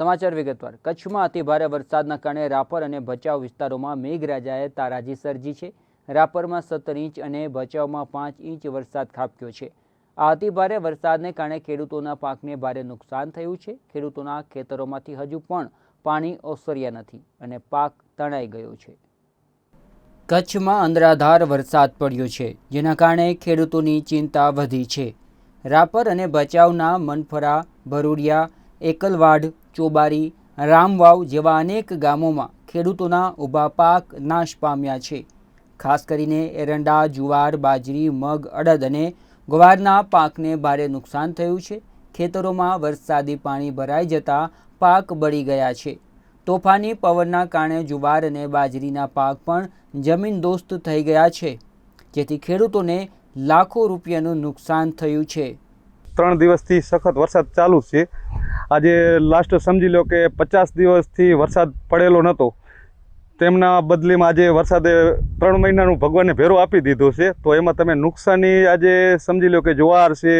સમાચાર વિગતવાર. કચ્છમાં અતિભારે વરસાદના કારણે રાપર અને ભચાઉ વિસ્તારોમાં મેઘરાજાએ તારાજી સર્જી છે. રાપરમાં સત્તર ઇંચ અને ભચાઉમાં પાંચ ઇંચ વરસાદ ખાબક્યો છે. આ અતિભારે વરસાદને કારણે ખેડૂતોના પાકને ભારે નુકસાન થયું છે. ખેડૂતોના ખેતરોમાંથી હજુ પણ પાણી ઓસર્યા નથી અને પાક તણાઈ ગયો છે. કચ્છમાં અંધરાધાર વરસાદ પડ્યો છે, જેના કારણે ખેડૂતોની ચિંતા વધી છે. રાપર અને ભચાઉના મનફરા, ભરૂડિયા એકલવાડ, ચોબારી, રામવાવ જેવા અનેક ગામોમાં ખેડૂતોના ઊભા પાક નાશ પામ્યા છે. ખાસ કરીને એરંડા, જુવાર, બાજરી, મગ, અડદ અને ગવારના પાકને ભારે નુકસાન થયું છે. ખેતરોમાં વરસાદી પાણી ભરાઈ જતા પાક બળી ગયા છે. તોફાની પવનના કારણે જુવાર અને બાજરીના પાક પણ જમીનદોસ્ત થઈ ગયા છે, જેથી ખેડૂતોને લાખો રૂપિયાનું નુકસાન થયું છે. ત્રણ દિવસથી સખત વરસાદ ચાલુ છે. આજે લાસ્ટ સમજી લો કે પચાસ દિવસથી વરસાદ પડેલો નહોતો તેમના બદલીમાં આજે વરસાદે ત્રણ મહિનાનું ભગવાને ભેરો આપી દીધો છે. તો એમાં તમે નુકસાની આજે સમજી લો કે જુવાર છે,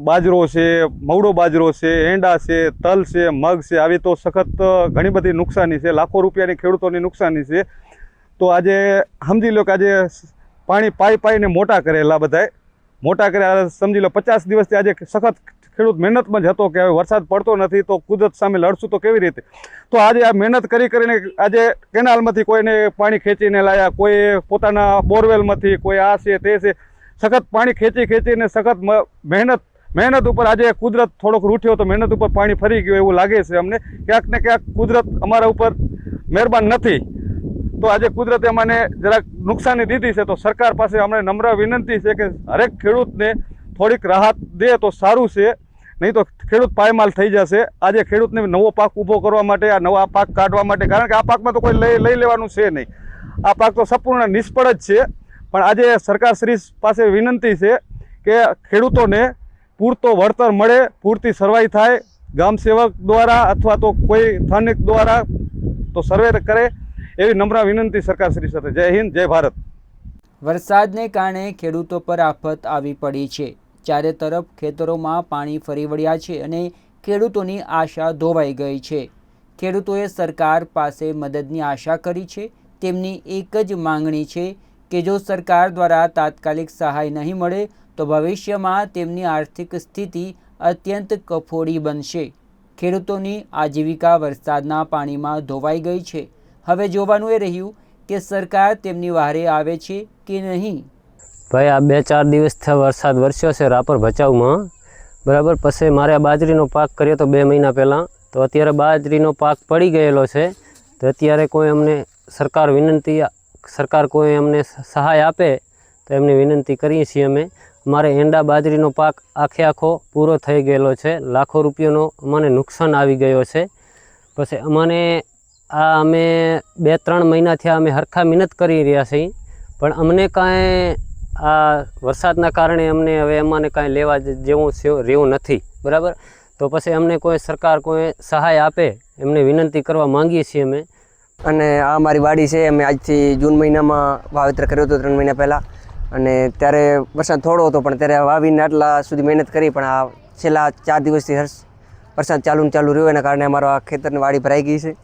બાજરો છે, મવડો બાજરો છે, એંડા છે, તલ છે, મગ છે, આવી તો સખત ઘણી બધી નુકસાની છે. લાખો રૂપિયાની ખેડૂતોની નુકસાની છે. તો આજે સમજી લો કે આજે પાણી પાઈ પાઈને મોટા કરેલા બધાએ મોટા કર્યા સમજી લો, પચાસ દિવસથી આજે સખત ખેડૂત મહેનતમાં જ હતો કે હવે વરસાદ પડતો નથી, તો કુદરત સામે લડશું તો કેવી રીતે? તો આજે આ મહેનત કરી કરીને આજે કેનાલમાંથી કોઈને પાણી ખેંચીને લાયા, કોઈ પોતાના બોરવેલમાંથી, કોઈ આ છે, તે છે. સખત પાણી ખેંચી ખેંચીને સખત મહેનત મહેનત ઉપર આજે કુદરત થોડોક રૂઠ્યો તો મહેનત ઉપર પાણી ફરી ગયું એવું લાગે છે અમને. ક્યાંક ને ક્યાંક કુદરત અમારા ઉપર મહેરબાન નથી. તો આજે કુદરતે મને જરાક નુકસાની દીધી છે, તો સરકાર પાસે અમને નમ્ર વિનંતી છે કે હરેક ખેડૂતને થોડીક રાહત દે તો સારું છે. નહીં તો ખેડૂત પાયમાલ થઈ જશે. આજે ખેડૂતને નવો પાક ઊભો કરવા માટે, આ નવા પાક કાઢવા માટે, કારણ કે આ પાકમાં તો કોઈ લઈ લઈ લેવાનું છે નહીં. આ પાક તો સંપૂર્ણ નિષ્ફળ જ છે. પણ આજે સરકારશ્રી પાસે વિનંતી છે કે ખેડૂતોને પૂરતો વળતર મળે, પૂરતી સર્વાઈ થાય. ગામ સેવક દ્વારા અથવા તો કોઈ સ્થાનિક દ્વારા તો સર્વે કરે. એવી નમ્ર વિનંતી સરકારશ્રી સાથે. જય હિન્દ, જય ભારત. વરસાદને કારણે ખેડૂતો પર આફત આવી પડી છે. ચારે તરફ ખેતરોમાં પાણી ફરી વળ્યા છે અને ખેડૂતોની આશા ધોવાઈ ગઈ છે. ખેડૂતોએ સરકાર પાસે મદદની આશા કરી છે. તેમની એક જ માંગણી છે કે જો સરકાર દ્વારા તાત્કાલિક સહાય નહીં મળે, તો ભવિષ્યમાં તેમની આર્થિક સ્થિતિ અત્યંત કફોડી બનશે. ખેડૂતોની આજીવિકા વરસાદના પાણીમાં ધોવાઈ ગઈ છે. હવે જોવાનું એ રહ્યું કે સરકાર તેમની વારે આવે છે કે નહીં. ભાઈ, આ બે ચાર દિવસથી વરસાદ વરસ્યો છે, રાપર ભચાઉમાં. બરાબર, પછી મારે આ બાજરીનો પાક કર્યો તો બે મહિના પહેલાં. તો અત્યારે બાજરીનો પાક પડી ગયેલો છે. તો અત્યારે કોઈ અમને સરકાર વિનંતી, સરકાર કોઈ અમને સહાય આપે તો એમની વિનંતી કરીએ છીએ અમે. મારે એંડા બાજરીનો પાક આખે આખો પૂરો થઈ ગયેલો છે. લાખો રૂપિયાનો અમને નુકસાન આવી ગયો છે. પછી અમને આ અમે બે ત્રણ મહિના થયા અમે હરખા મહેનત કરી રહ્યા છીએ. પણ અમને કાંઈ આ વરસાદના કારણે અમને હવે એમાંને કાંઈ લેવા જેવું રહેવું નથી. બરાબર? તો પછી અમને કોઈ સરકાર કોઈ સહાય આપે એમને વિનંતી કરવા માંગીએ છીએ અમે. અને આ મારી વાડી છે, અમે આજથી જૂન મહિનામાં વાવેતર કર્યું હતું ત્રણ મહિના પહેલાં. અને ત્યારે વરસાદ થોડો હતો, પણ ત્યારે વાવીને આટલા સુધી મહેનત કરી, પણ આ છેલ્લા ચાર દિવસથી હર્ષ વરસાદ ચાલુ ચાલુ રહ્યો, એના કારણે અમારો આ ખેતરની વાડી ભરાઈ ગઈ છે.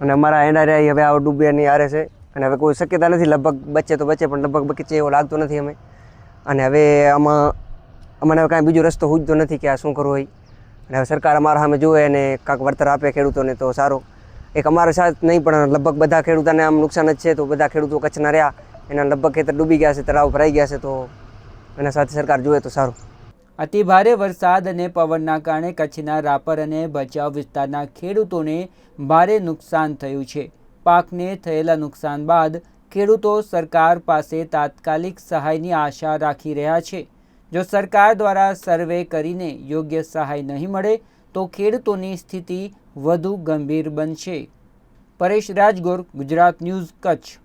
અને અમારા રહ્યા હવે આ ડૂબ્યાની આરે છે. અને હવે કોઈ શક્યતા નથી, લગભગ બચે તો બચે પણ લગભગ બચે એવો લાગતો નથી અમે. અને હવે આમાં, અમને હવે કાંઈ બીજો રસ્તો સૂઝતો નથી કે આ શું કરવું હોય. અને હવે સરકાર અમારા સામે જોવે અને કાંક વળતર આપે ખેડૂતોને તો સારો. એક અમારા સાથ નહીં, પણ લગભગ બધા ખેડૂતોને આમ નુકસાન જ છે, તો બધા ખેડૂતો કચ્છના રહ્યા. એના લગભગ ખેતર ડૂબી ગયા છે, તળાવ ભરાઈ ગયા છે, તો એના સાથે સરકાર જોવે તો સારું. અતિભારે વરસાદ અને પવનના કારણે કચ્છના રાપર અને ભચાઉ વિસ્તારના ખેડૂતોને ભારે નુકસાન થયું છે. પાકને થયેલા નુકસાન બાદ ખેડૂતો સરકાર પાસે તાત્કાલિક સહાયની આશા રાખી રહ્યા છે. જો સરકાર દ્વારા સર્વે કરીને યોગ્ય સહાય નહીં મળે, તો ખેડૂતોની સ્થિતિ વધુ ગંભીર બનશે. પરેશ રાજગોર ગુજરાત ન્યૂઝ કચ્છ.